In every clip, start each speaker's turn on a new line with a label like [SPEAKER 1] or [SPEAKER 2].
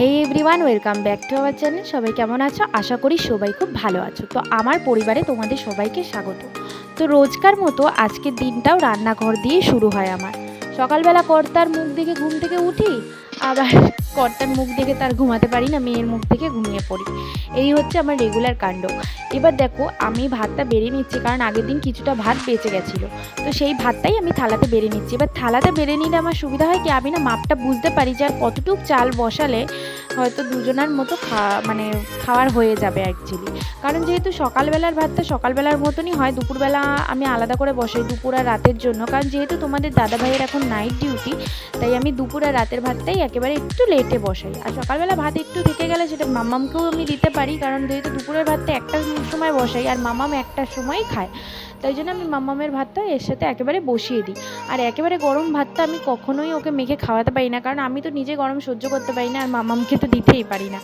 [SPEAKER 1] Hey everyone welcome back to our channel সবাই কেমন আছো? আশা করি সবাই খুব ভালো আছো। তো আমার পরিবারে তোমাদের সবাইকে স্বাগত। তো রোজকার মতো আজকের দিনটাও রান্নাঘর দিয়ে শুরু হয় আমার। সকালবেলা কর্তার মুখ দেখে ঘুম থেকে উঠি আবার কর্তার মুখ দেখে তার ঘুমাতে পারি না, মেয়ের মুখ দেখে ঘুমিয়ে পড়ি। এই হচ্ছে আমার রেগুলার কাণ্ড। এবার দেখো, আমি ভাতটা বেড়ে নিচ্ছি, কারণ আগের দিন কিছুটা ভাত বেঁচে গেছিল। তো সেই ভাতটাই আমি থালাতে বেড়ে নিচ্ছি। এবার থালাতে বেড়ে নিলে আমার সুবিধা হয় কি? আমি না মাপটা বুঝতে পারি যে আর কতটুকু চাল বসালে হয়তো দুজনার মতো খাওয়া মানে খাওয়ার হয়ে যাবে অ্যাকচুয়ালি কারণ যেহেতু সকালবেলার ভাতটা সকালবেলার মতনই হয়, দুপুরবেলা আমি আলাদা করে বসাই দুপুর আর রাতের জন্য। কারণ যেহেতু তোমাদের দাদা ভাইয়ের এখন নাইট ডিউটি তাই আমি দুপুর আর রাতের ভাতটাই একেবারে একটু লেটে বসাই। আর সকালবেলা ভাত একটু থেকে গেলে সেটা মামামকেও আমি দিতে পারি, কারণ যেহেতু দুপুরের ভাতটা একটার সময় বসাই আর মামাম একটার সময়ই খায়। তাই জন্য আমি মামামের ভাতটা এর সাথে একেবারে বসিয়ে দিই। আর একেবারে গরম ভাতটা আমি কখনোই ওকে মেখে খাওয়াতে পারি না, কারণ আমি তো নিজে গরম সহ্য করতে পারি না, আর মামামকে তো দিতেই পারি না।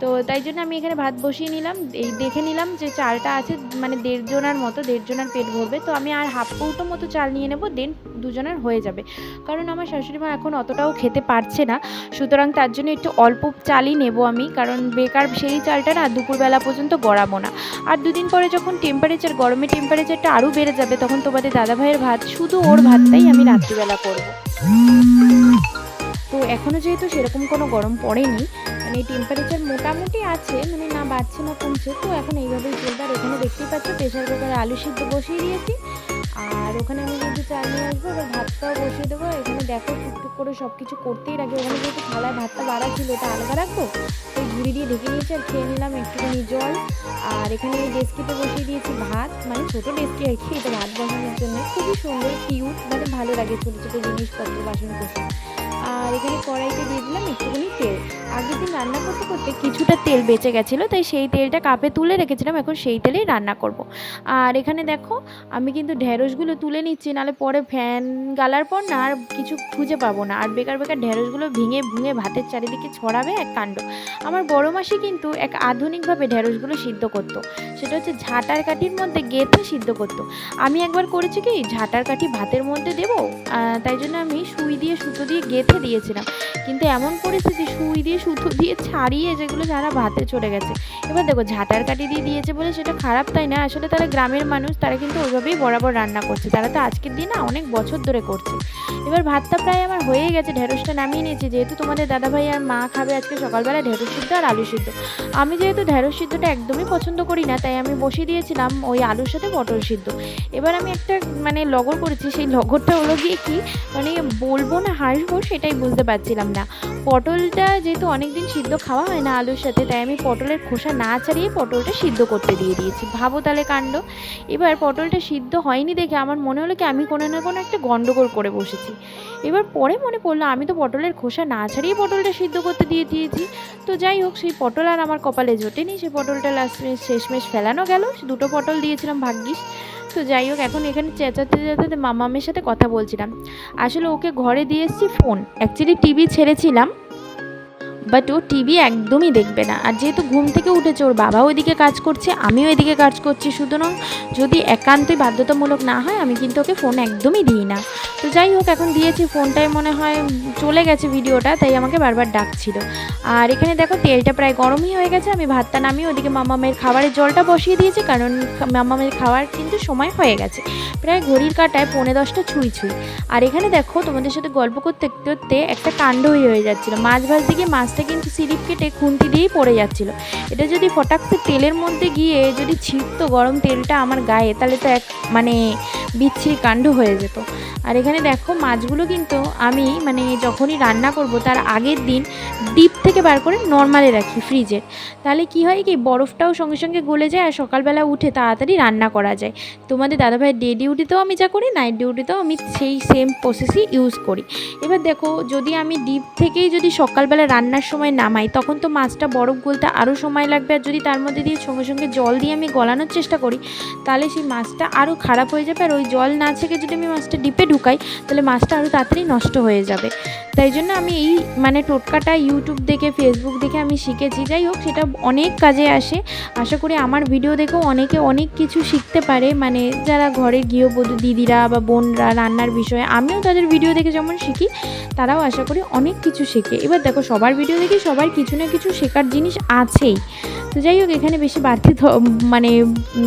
[SPEAKER 1] তো তাই জন্য আমি এখানে ভাত বসিয়ে নিলাম। এই দেখে নিলাম যে চালটা আছে মানে দেড় জনার মতো, দেড় জনার পেট ভরবে। তো আমি আর হাফ কৌটো মতো চাল নিয়ে নেব, দেন দুজনের হয়ে যাবে। কারণ আমার শাশুড়ি মা এখন অতটাও খেতে পারছে না। সুতরাং তার জন্য একটু অল্প চালই নেব আমি, কারণ বেকার সেই চালটা না দুপুরবেলা পর্যন্ত গড়াবো না। আর দুদিন পরে যখন টেম্পারেচার গরমে টেম্পারেচারটা আরও বেড়ে যাবে, তখন তোমাদের দাদাভাইয়ের ভাত, শুধু ওর ভাতটাই আমি রাত্রিবেলা করব। তো এখনও যেহেতু সেরকম কোনো গরম পড়েনি মানে টেম্পারেচার মোটামুটি আছে মানে না বাড়ছে না কমছে, তো এখন এইভাবেই চলবে। আর এখানে দেখতেই পাচ্ছ প্রেশার কুকারে আলু সিদ্ধ বসিয়ে দিয়েছি। আর ওখানে আমি যদি চাল নিয়ে আসব, এবার ভাতটাও বসিয়ে দেবো। এখানে দেখো টুকটুক করে সব কিছু করতেই রাখি ওখানে যেহেতু থালায় ভাতটা বাড়া ছিল, ওটা আলাদা রাখব। তো ঝুড়ি দিয়ে ঢেকে নিয়েছি আর খেয়ে নিলাম একটুখানি জল। আর এখানে ডেস্কিতে বসিয়ে দিয়েছি ভাত মানে ছোটো ডেস্কি আর কি, এটা ভাত বসানোর জন্য। খুবই সুন্দর কিউট মানে ভালো লাগে ছোটো ছোটো জিনিসপত্র বাসন কোসন আর এখানে কড়াইতে দিয়ে দিলাম একটুখানি তেল। আগের দিন রান্না করতে করতে কিছুটা তেল বেঁচে গেছিল, তাই সেই তেলটা কাপে তুলে রেখেছিলাম, এখন সেই তেলেই রান্না করব। আর এখানে দেখো, আমি কিন্তু ঢ্যাঁড়সগুলো তুলে নিচ্ছি, নাহলে পরে ফ্যান গালার পর না আর কিছু খুঁজে পাবো না। আর বেকার বেকার ঢ্যাঁড়সগুলো ভেঙে ভুঙে ভাতের চারিদিকে ছড়াবে এক কাণ্ড। আমার বড় মাসি কিন্তু এক আধুনিকভাবে ঢ্যাঁড়সগুলো সিদ্ধ করতো। সেটা হচ্ছে ঝাঁটার কাঠির মধ্যে গেঁথে সিদ্ধ করতো। আমি একবার করেছি কি, ঝাঁটার কাঠি ভাতের মধ্যে দেবো তাই জন্য আমি সুই দিয়ে, সুতো দিয়ে গেঁথে দিয়েছিলাম। কিন্তু এমন পরিস্থিতি সুই দিয়ে, সুতো দিয়ে ছাড়িয়ে যেগুলো সারা ভাতে চলে গেছে। এবার দেখো, ঝাঁটার কাটি দিয়ে দিয়েছে বলে সেটা খারাপ তাই না? আসলে তারা গ্রামের মানুষ, তারা কিন্তু ওইভাবেই বরাবর রান্না করছে। তারা তো আজকের দিন না অনেক বছর ধরে করছে। এবার ভাতটা প্রায় আমার হয়ে গেছে, ঢেঁড়সটা নামিয়ে নিয়েছি। যেহেতু তোমাদের দাদাভাই আর মা খাবে আজকে সকালবেলা ঢেঁড়স সিদ্ধ আর আলু সিদ্ধ। আমি যেহেতু ঢেঁড়স সিদ্ধটা একদমই পছন্দ করি না, তাই আমি বসিয়ে দিয়েছিলাম ওই আলুর সাথে পটল সিদ্ধ। এবার আমি একটা মানে লগর করেছি, সেই লগরটা হলো গিয়ে কি মানে বলব না হাসবো সেটাই বুঝতে পারছিলাম না। পটলটা যেহেতু অনেকদিন সিদ্ধ খাওয়া হয় না আলুর সাথে, তাই আমি পটলের খোসা না ছাড়িয়ে পটলটা সিদ্ধ করতে দিয়ে দিয়েছি। ভাবো তাহলে কাণ্ড। এবার পটলটা সিদ্ধ হয়নি দেখে আমার মনে হলো কি, আমি কোনো না কোনো একটা গন্ডগোল করে বসেছি। এবার পরে মনে পড়ল আমি তো পটলের খোসা না ছাড়িয়ে পটলটা সিদ্ধ করতে দিয়ে দিয়েছি। তো যাই হোক, সেই পটল আর আমার কপালে জোটেনি। সেই পটলটা লাস্ট শেষমেশ ফেলানো গেল। দুটো পটল দিয়েছিলাম ভাগ্যিস। তো যাই হোক, এখন এখানে চেঁচাতে চেঁচাতে মামামের সাথে কথা বলছিলাম। আসলে ওকে ঘরে দিয়ে এসেছি ফোন অ্যাকচুয়ালি টিভি ছেড়েছিলাম। বাট ও টিভি একদমই দেখবে না। আর যেহেতু ঘুম থেকে উঠেছে, ওর বাবা ওইদিকে কাজ করছে, আমিও এদিকে কাজ করছি। সুতরাং যদি একান্তই বাধ্যতামূলক না হয়, আমি কিন্তু ওকে ফোন একদমই দিই না। তো যাই হোক, এখন দিয়েছি ফোনটাই মনে হয় চলে গেছে ভিডিওটা তাই আমাকে বারবার ডাকছিল। আর এখানে দেখো, তেলটা প্রায় গরমই হয়ে গেছে, আমি ভাতটা নামিয়ে ওদিকে মামামের খাবারের জলটা বসিয়ে দিয়েছি, কারণ মামামের খাওয়ার কিন্তু সময় হয়ে গেছে। প্রায় ঘড়ির কাটায় পৌনে দশটা ছুঁই ছুঁই। আর এখানে দেখো, তোমাদের সাথে গল্প করতে করতে একটা কাণ্ডই হয়ে যাচ্ছিল। মাছ ভাজ দিকে মাছটা কিন্তু সিলিপ কেটে খুন্তি দিয়েই পড়ে যাচ্ছিল। এটা যদি ফটাকসে তেলের মধ্যে গিয়ে যদি ছিটতো গরম তেলটা আমার গায়ে, তাহলে তো এক মানে বিচ্ছিরি কাণ্ড হয়ে যেত। আর এখানে দেখো মাছগুলো কিন্তু আমি মানে যখনই রান্না করব, তার আগের দিন ডিপ থেকে বার করে নর্মালে রাখি ফ্রিজে। তাহলে কি হয় কি, বরফটাও সঙ্গে সঙ্গে গলে যায় আর সকালবেলা উঠে তাড়াতাড়ি রান্না করা যায়। তোমাদের দাদাভাই ডে ডিউটিতেও আমি যা করি, নাইট ডিউটিতেও আমি সেই সেম প্রসেসই ইউজ করি। এবার দেখো যদি আমি ডিপ থেকেই যদি সকালবেলা রান্নার সময় নামাই, তখন তো মাছটা বরফ গলতে আরও সময় লাগবে। আর যদি তার মধ্যে দিয়ে সঙ্গে সঙ্গে জল দিয়ে আমি গলানোর চেষ্টা করি, তাহলে সেই মাছটা আরও খারাপ হয়ে যাবে। আর ওই জল না ছেঁকে যদি আমি মাছটা ডিপে ঢুকাই, তাহলে মাছটা আরও তাড়াতাড়ি নষ্ট হয়ে যাবে। তাই জন্য আমি এই মানে টোটকাটা ইউটিউব দেখে, ফেসবুক দেখে আমি শিখেছি। যাই হোক, সেটা অনেক কাজে আসে। আশা করি আমার ভিডিও দেখেও অনেকে অনেক কিছু শিখতে পারে। মানে যারা ঘরের গৃহবধূ দিদিরা বা বোনরা রান্নার বিষয়ে, আমিও তাদের ভিডিও দেখে যেমন শিখি, তারাও আশা করি অনেক কিছু শেখে। এবার দেখো, সবার ভিডিও থেকে সবার কিছু না কিছু শেখার জিনিস আছেই। তো যাই হোক, এখানে বেশি বাড়তি মানে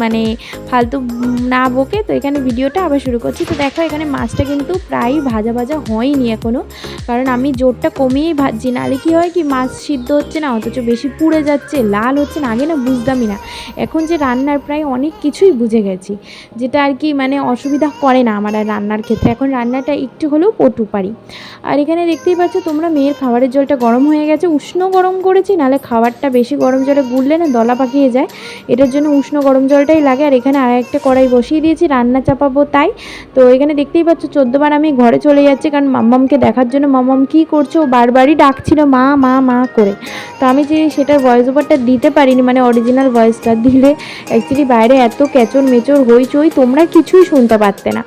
[SPEAKER 1] মানে ফালতু না বকে তো এখানে ভিডিওটা আবার শুরু করছি। তো দেখো, এখানে মাছটা কিন্তু প্রায় ভাজা ভাজা হয়নি এখনও কারণ আমি জোরটা কমিয়েই ভাজছি। নাহলে কী হয় কি, মাছ সিদ্ধ হচ্ছে না, অথচ বেশি পুড়ে যাচ্ছে, লাল হচ্ছে না, আগে না বুঝতামই না। এখন যে রান্নার প্রায় অনেক কিছুই বুঝে গেছি। যেটা আর কি মানে অসুবিধা করে না আমার আর রান্নার ক্ষেত্রে। এখন রান্নাটা একটু হলেও পটু পারি। আর এখানে দেখতেই পাচ্ছ, তোমরা মেয়ের খাবারের জলটা গরম হয়ে গেছে। উষ্ণ গরম করেছি নাহলে খাবারটা বেশি গরম জলে গুললে না দলা পাকিয়ে যায়। এটার জন্য উষ্ণ গরম জলটাই লাগে। আর এখানে আর একটা কড়াই বসিয়ে দিয়েছি, রান্না চাপাবো তাই। তো এখানে দেখতেই পাচ্ছ চোদ্দোবার আমি ঘরে চলে যাচ্ছি, কারণ মাম্মামকে দেখার জন্য মাম্মাম কী করছ, ও বারবারই ডাকছিল, মা মা মা করে। তো আমি যে সেটার ভয়েস ওভারটা দিতে পারিনি মানে অরিজিনাল ভয়েসটা দিলে অ্যাকচুয়ালি বাইরে এত ক্যাচর মেচর হইচই, তোমরা কিছুই শুনতে পারতে না।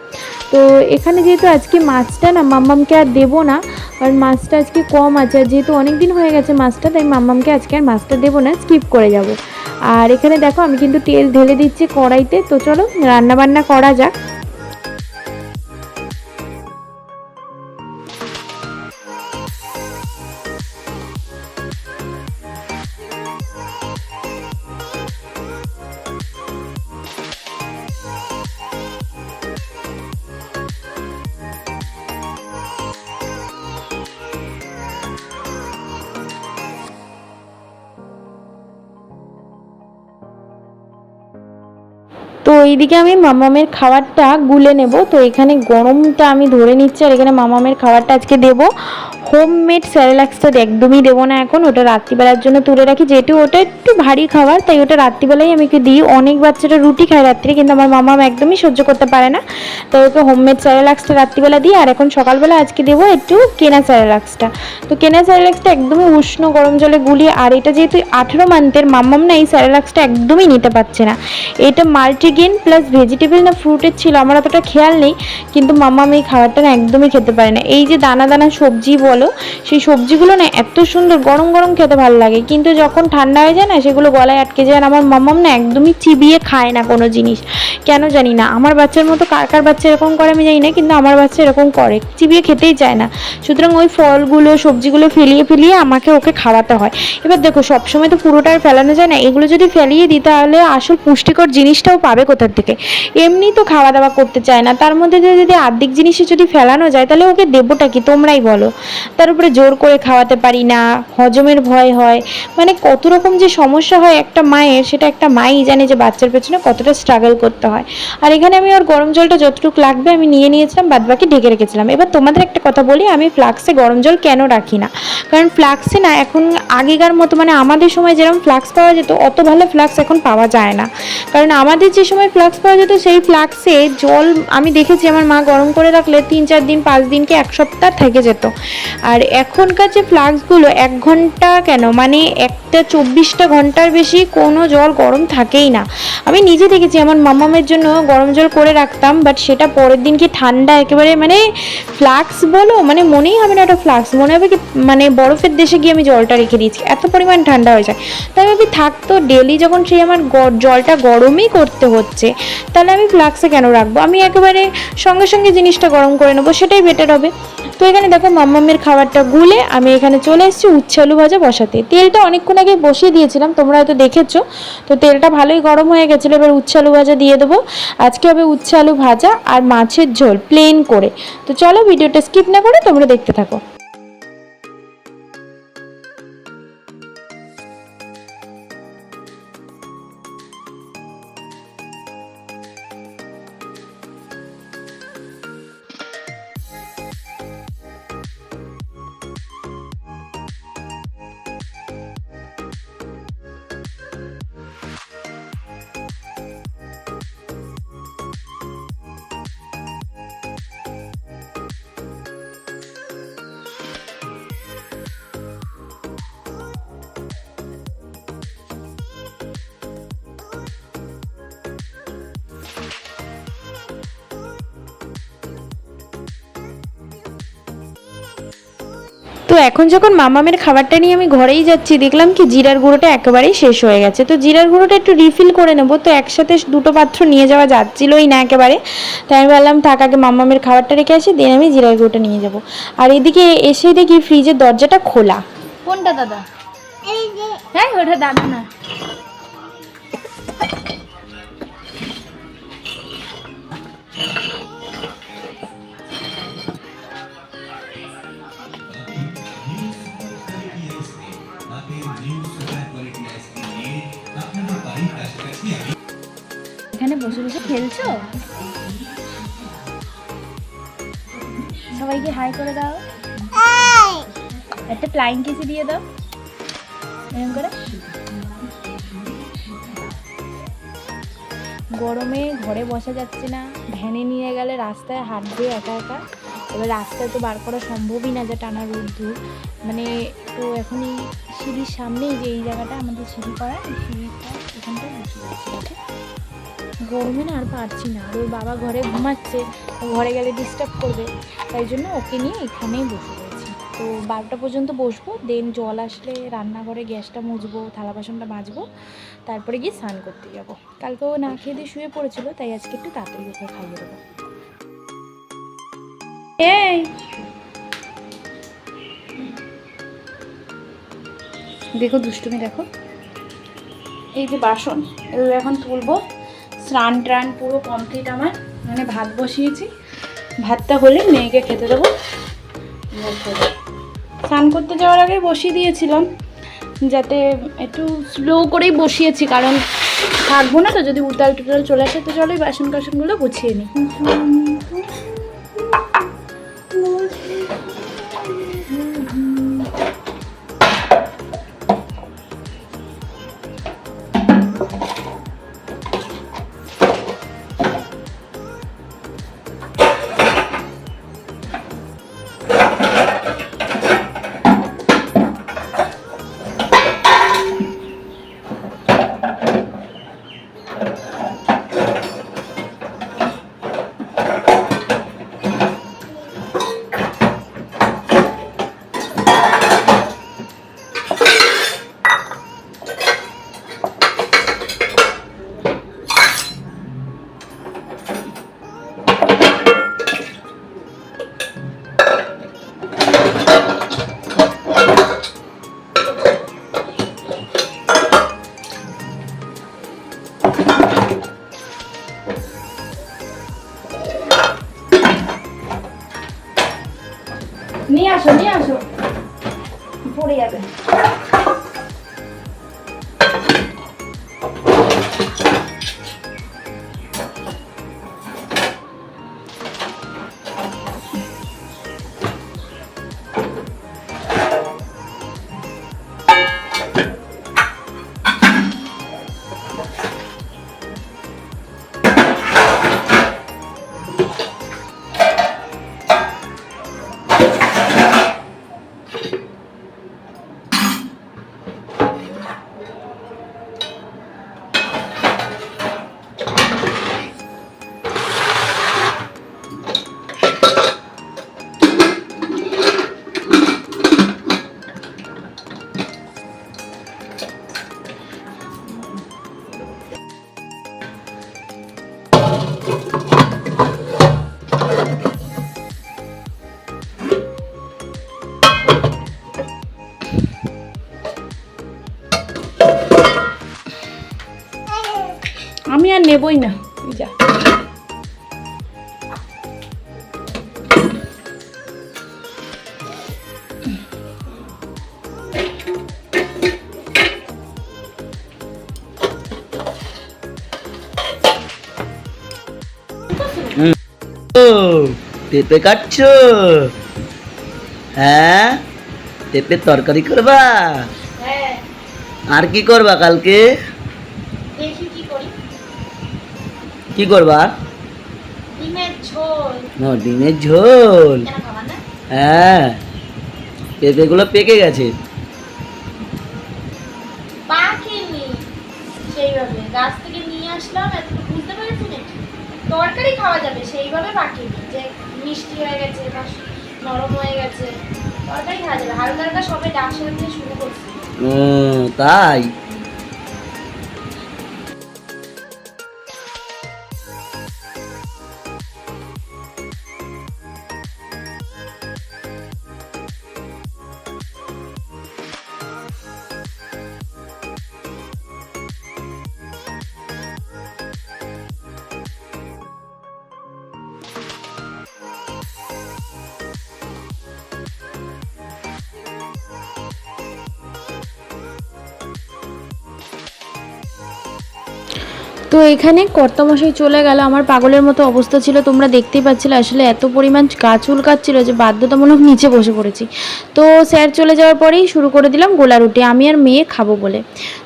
[SPEAKER 1] তো এখানে যেহেতু আজকে মাছটা না মাম্মামকে আর দেবো না, কারণ মাছটা আজকে কম আছে। আর যেহেতু অনেক দিন হয়ে গেছে মাছটা, তাই মাম্মামকে আজকে আর মাছটা দেবো না স্কিপ করে যাব। আর এখানে দেখো, আমি কিন্তু তেল ঢেলে দিচ্ছি কড়াইতে, তো চলো রান্না বান্না করা যাক। এইদিকে আমি মামামের খাবারটা গুলে নেব। তো এখানে গরমটা আমি ধরে নিচ্ছি আর এখানে মামামের খাবারটা আজকে দেবো। হোমমেড স্যারেলাক্সটা একদমই দেবো না এখন, ওটা রাত্রিবেলার জন্য তুলে রাখি। যেহেতু ওটা একটু ভারী খাবার, তাই ওটা রাত্রিবেলাই আমি ওকে দিই। অনেক বাচ্চারা রুটি খায় রাত্রে কিন্তু আমার মামা একদমই সহ্য করতে পারে না। তাই ওকে হোমমেড স্যারেলাক্সটা রাত্রিবেলা দিই, আর এখন সকালবেলা আজকে দেবো একটু কেনা স্যারেলাক্সটা তো কেনা স্যারেলাক্সটা একদমই উষ্ণ গরম জলে গুলিয়ে, আর এটা যেহেতু আঠেরো মান্থের মাম্মাম না এই স্যারেলাক্সটা একদমই নিতে পারছে না। এটা মাল্টিগ্রেন প্লাস ভেজিটেবল না ফ্রুটের ছিল, আমার অতটা খেয়াল নেই, কিন্তু মাম্মাম এই খাবারটা না একদমই খেতে পারে না। এই যে দানা দানা সবজি বলো, সেই সবজিগুলো না এত সুন্দর, গরম গরম খেতে ভালো লাগে। কিন্তু যখন ঠান্ডা হয়ে যায় না সেগুলো গলায় আটকে যায় আর আমার মাম্মাম না একদমই চিবিয়ে খায় না কোনো জিনিস। কেন জানি না, আমার বাচ্চার মতো কার কার বাচ্চা এরকম করে আমি জানি না, কিন্তু আমার বাচ্চা এরকম করে, চিবিয়ে খেতেই চায় না। সুতরাং ওই ফলগুলো, সবজিগুলো ফেলিয়ে ফেলিয়ে আমাকে ওকে খাওয়াতে হয়। এবার দেখো, সবসময় তো পুরোটা আর ফেলানো যায় না, এগুলো যদি ফেলিয়ে দিই তাহলে আসল পুষ্টিকর জিনিসটাও পাবে কোথার থেকে। এমনি তো খাওয়া দাওয়া করতে চায় না, তার মধ্যে যদি আর্ধেক জিনিসে যদি ফেলানো যায়, তাহলে ওকে দেবোটা কি? তোমরাই বলো। তার উপরে জোর করে খাওয়াতে পারি না, হজমের ভয় হয় মানে কত রকম যে সমস্যা হয় একটা মায়ের, সেটা একটা মাই জানে যে বাচ্চার পেছনে কতটা স্ট্রাগল করতে হয়। আর এখানে আমি ওর গরম জলটা যতটুকু লাগবে আমি নিয়ে নিয়েছিলাম, বাদবাকি ঢেকে রেখেছিলাম। এবার তোমাদের একটা কথা বলি, আমি ফ্লাক্সে গরম জল কেন রাখি না? কারণ ফ্লাক্সে না এখন আগেকার মতো মানে আমাদের সময় যেরকম ফ্লাক্স পাওয়া যেত, অত ভালো ফ্লাক্স এখন পাওয়া যায় না। কারণ আমাদের যে সময় ফ্লাক্স পাওয়া যেত, সেই ফ্লাক্সে জল আমি দেখেছি আমার মা গরম করে রাখলে তিন চার দিন, পাঁচ দিনকে এক সপ্তাহ থেকে যেত। আর এখনকার যে ফ্লাক্সগুলো, এক ঘণ্টা কেন? মানে একটা চব্বিশটা ঘণ্টার বেশি কোনো জল গরম থাকেই না। আমি নিজে দেখেছি, আমার মামামের জন্য গরম জল করে রাখতাম বাট সেটা পরের দিন কি ঠান্ডা একেবারে মানে ফ্লাক্স বলো মানে মনেই হবে না ওটা ফ্লাক্স। মনে হবে কি মানে বরফের দেশে গিয়ে আমি জলটা রেখে দিয়েছি। এত পরিমাণ ঠান্ডা হয়ে যায়। তাই আমি থাকতো ডেলি যখন সেই আমার জলটা গরমই করতে হচ্ছে, তাহলে আমি ফ্লাক্সে কেন রাখব? আমি একেবারে সঙ্গে সঙ্গে জিনিসটা গরম করে নেব, সেটাই বেটার হবে। তো এখানে দেখো মাম্মামের খাবারটা গুলে আমি এখানে চলে এসেছি উচ্ছে আলু ভাজা বসাতে। তেলটা অনেকক্ষণ আগে বসিয়ে দিয়েছিলাম, তোমরা হয়তো দেখেছ। তো তেলটা ভালোই গরম হয়ে গেছিল, এবার উচ্ছে আলু ভাজা দিয়ে দেবো। আজকে হবে উচ্ছে আলু ভাজা আর মাছের ঝোল প্লেন করে। তো চলো ভিডিওটা স্কিপ না করে তোমরা দেখতে থাকো। তো এখন যখন মামামের খাবারটা নিয়ে আমি ঘরেই যাচ্ছি দেখলাম কি জিরার গুঁড়োটা একেবারেই শেষ হয়ে গেছে। তো জিরার গুঁড়োটা একটু রিফিল করে নেব। তো একসাথে দুটো পাত্র নিয়ে যাওয়া যাচ্ছিলই না একেবারে। তাই আমি ভাবলাম থাক আগে মামামের খাবারটা রেখে আসি দেন আমি জিরার গুঁড়োটা নিয়ে যাব। আর এদিকে এসে দেখি ফ্রিজের দরজাটা খোলা। কোনটা দাদা? হ্যাঁ ওটা দাদা না। বসে বসে খেলছো? সবাইকে হাই করে দাও। একটা ফ্লাইং কিসি দিয়ে দাও। এরকম করে। গরমে ঘরে বসা যাচ্ছে না। ভ্যানে নিয়ে গেলে রাস্তায় হাঁটবে একা একা। এবার রাস্তায় তো বার করা সম্ভবই না যে টানা রোদ্দুর মানে তো এখনই সিঁড়ির সামনেই যে এই জায়গাটা আমাদের সিঁড়ি করা সিঁড়িটা এখানটায় বসে যাচ্ছে গরমে না আর পারছি না। আর ওর বাবা ঘরে ঘুমাচ্ছে ঘরে গেলে ডিস্টার্ব করবে। তাই জন্য ওকে নিয়ে এখানেই বসে রয়েছি। তো বারোটা পর্যন্ত বসবো দেন জল আসলে রান্নাঘরে গ্যাসটা মুছবো, থালা বাসনটা মাজবো, তারপরে গিয়ে স্নান করতে যাব। ও না খেয়ে দিয়ে শুয়ে পড়েছিল, তাই আজকে একটু তাড়াতাড়ি ওকে খাইয়ে দেবো। দেখো দুষ্টুমি, দেখো। এই যে বাসন, এগুলো এখন তুলবো। স্নান টান পুরো কমপ্লিট আমার। মানে ভাত বসিয়েছি। ভাতটা হলে মেয়েকে খেতে দেবো। স্নান করতে যাওয়ার আগে বসিয়ে দিয়েছিলাম। যাতে একটু স্লো করেই বসিয়েছি, কারণ থাকব না তো, যদি উতাল টুতাল চলে আসে, তো চলো বাসন কাসনগুলো গুছিয়ে নিই
[SPEAKER 2] পেঁপে কাটছো? হ্যাঁ? পেঁপের তরকারি করবা?
[SPEAKER 1] হ্যাঁ।
[SPEAKER 2] আর কি করবা কালকে?
[SPEAKER 1] কি
[SPEAKER 2] করবা?
[SPEAKER 1] ডিমের ঝোল।
[SPEAKER 2] হ্যাঁ। পেঁপেগুলো পেকে গেছে।
[SPEAKER 1] গাছ থেকে নিয়ে আসলাম এত বুঝতে পেরেছি? নাকি তরকারি খাওয়া যাবে, সেইভাবে বাকি যে মিষ্টি হয়ে গেছে বা নরম হয়ে গেছে, তরকারি খাওয়া যাবে। হালকা হালকা সবে ডাক শুরু করছি।
[SPEAKER 2] ও, তাই?
[SPEAKER 1] তো এখানে কর্তামশাই চলে গেল। আমার পাগলের মতো অবস্থা ছিল। তোমরা দেখতেই পাচ্ছিলে আসলে এত পরিমাণ গা চুলকাচ্ছিল যে বাধ্যতামূলক নিচে বসে পড়েছি। তো স্যার চলে যাওয়ার পরেই শুরু করে দিলাম গোলা রুটি। আমি আর মেয়ে খাব বলে।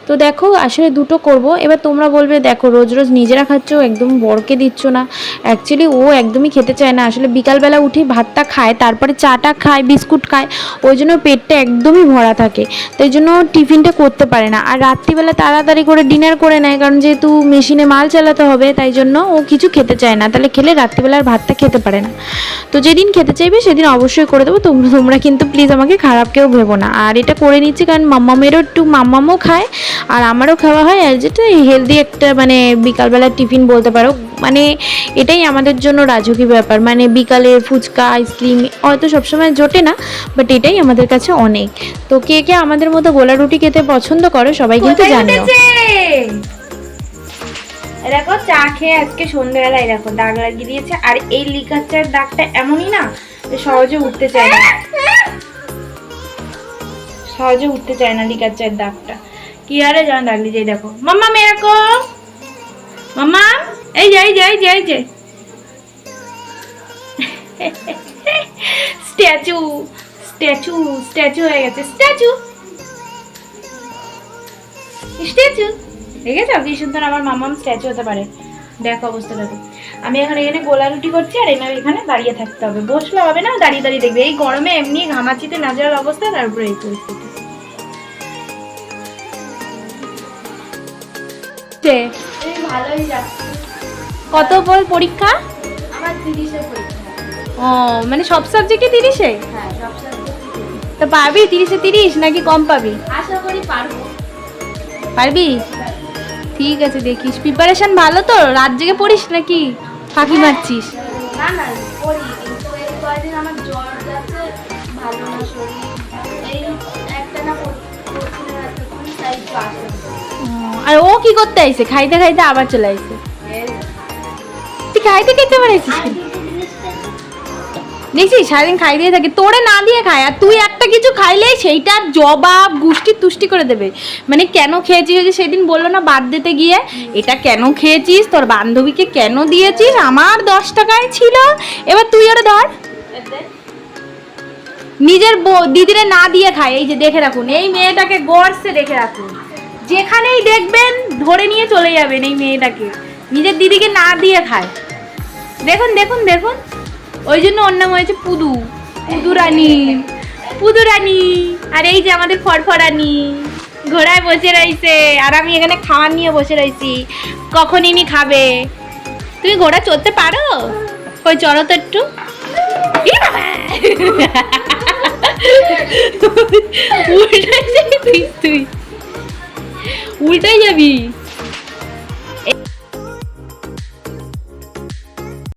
[SPEAKER 1] তো দেখো, আসলে দুটো করব। এবার তোমরা বলবে, দেখো, রোজ রোজ নিজেরা খাচ্ছ, একদম বরকে দিচ্ছ না। অ্যাকচুয়ালি ও একদমই খেতে চায় না। আসলে বিকালবেলা উঠে ভাতটা খায়, তারপরে চাটা খায়, বিস্কুট খায়। ওই জন্য পেটটা একদমই ভরা থাকে। তাই জন্য টিফিনটা করতে পারে না। আর রাত্রিবেলা তাড়াতাড়ি করে ডিনার করে নেয়, কারণ যেহেতু মেশিনে মাল চালাতে হবে, তাই জন্য ও কিছু খেতে চায় না। তাহলে খেলে রাত্রিবেলার ভাতটা খেতে পারে না। তো যেদিন খেতে চাইবে, সেদিন অবশ্যই করে দেবো। তোমরা তোমরা কিন্তু প্লিজ আমাকে খারাপ কেউ ভেবো না। আর এটা করে নিচ্ছি, কারণ মাম্মামেরও একটু মাম্মামও খায়। আর আমারও খাওয়া হয় আর যেটা হেলদি একটা মানে বিকালবেলার টিফিন বলতে পারো মানে এটাই আমাদের জন্য রাজকীয় ব্যাপার। মানে বিকালে ফুচকা আইসক্রিম হয়তো সবসময় জোটে না বাট এটাই আমাদের কাছে অনেক। তো কে কে আমাদের মতো গোলা রুটি খেতে পছন্দ করো সবাই কিন্তু জানিও।
[SPEAKER 3] দেখো চা খেয়ে আজকে সন্ধ্যাবেলায় দেখো দাগ লাগিয়ে দিয়েছে। আর এই লিকার চায়ের দাগটা এমনই না যে সহজে উঠতে চায় না। সহজে উঠতে চায় না লিকার চায়ের দাগটা। কি আরে জান দাগ দিয়ে দেখো। মাম্মা এরকম মাম্মা, এই যাই যাই যাই যে। স্ট্যাচু স্ট্যাচু স্ট্যাচু হয়ে গেছে, স্ট্যাচু। স্ট্যাচু। দেখেছ? কি সুন্দর আমার মামাম স্ট্যাচু হতে পারে। দেখো অবস্থা, দেখো। আমি এখন এখানে গোলা রুটি করছি আর এনার এখানে দাঁড়িয়ে থাকতে হবে। বসলে হবে না, দাঁড়িয়ে দাঁড়িয়ে দেখবে। এই গরমে এমনি ঘামাচিতে না যাওয়ার অবস্থা, তারপরে এই পরিস্থিতি। ভালোই যাচ্ছে
[SPEAKER 1] কত বল পরীক্ষা?
[SPEAKER 3] আমার তিরিশে পরীক্ষা
[SPEAKER 1] ও মানে সব সাবজেক্টে তিরিশে?
[SPEAKER 3] হ্যাঁ সব
[SPEAKER 1] তো পারবি তিরিশে তিরিশ নাকি কম পাবি?
[SPEAKER 3] আশা করি পারব?
[SPEAKER 1] পারবি ঠিক আছে দেখিস। প্রিপারেশন ভালো তো? রাত জেগে পড়িস নাকি? ফাঁকি মারছিস?
[SPEAKER 3] না না করি কিন্তু এই কয়দিন আমার জ্বর যাচ্ছে ভালো না শরীর। এই একটা না তাই
[SPEAKER 1] আর ও কি করতে আইছে? খাইতে খাইতে আবার চলে আইছে। তুই খাইতে খেতে পারিস দেখছিস, সারাদিন খাই দিয়ে থাকে। তোরে না দিয়ে খায়, আর তুই একটা কিছু খাইলেই সেইটার জবাব গুষ্টি তুষ্টি করে দেবে। মানে কেন খেয়েছিস? যে সেদিন বলল না বাদ দিতে গিয়ে, এটা কেন খেয়েছিস? তোর বান্ধবীকে কেন দিয়েছিস? আমার দশ টাকায় ছিল। এবার তুই ওটা ধর। নিজের দিদিরে না দিয়ে খায়। এই যে দেখে রাখুন, এই মেয়েটাকে গড়ছে দেখে রাখুন। যেখানেই দেখবেন ধরে নিয়ে চলে যাবেন এই মেয়েটাকে। নিজের দিদিকে না দিয়ে খায়। দেখুন দেখুন দেখুন। ওই জন্য ওর নাম হয়েছে পুদু। পুদু রানী পুদু রানী আর এই যে আমাদের ফরফরানি। ঘোড়ায় বসে রয়েছে। আর আমি এখানে খাওয়ার নিয়ে বসে রয়েছি। কখন ইনি খাবে? তুমি ঘোড়া চড়তে পারো? ওই চড়ো তো একটু। তুই। উল্টাই যাবি?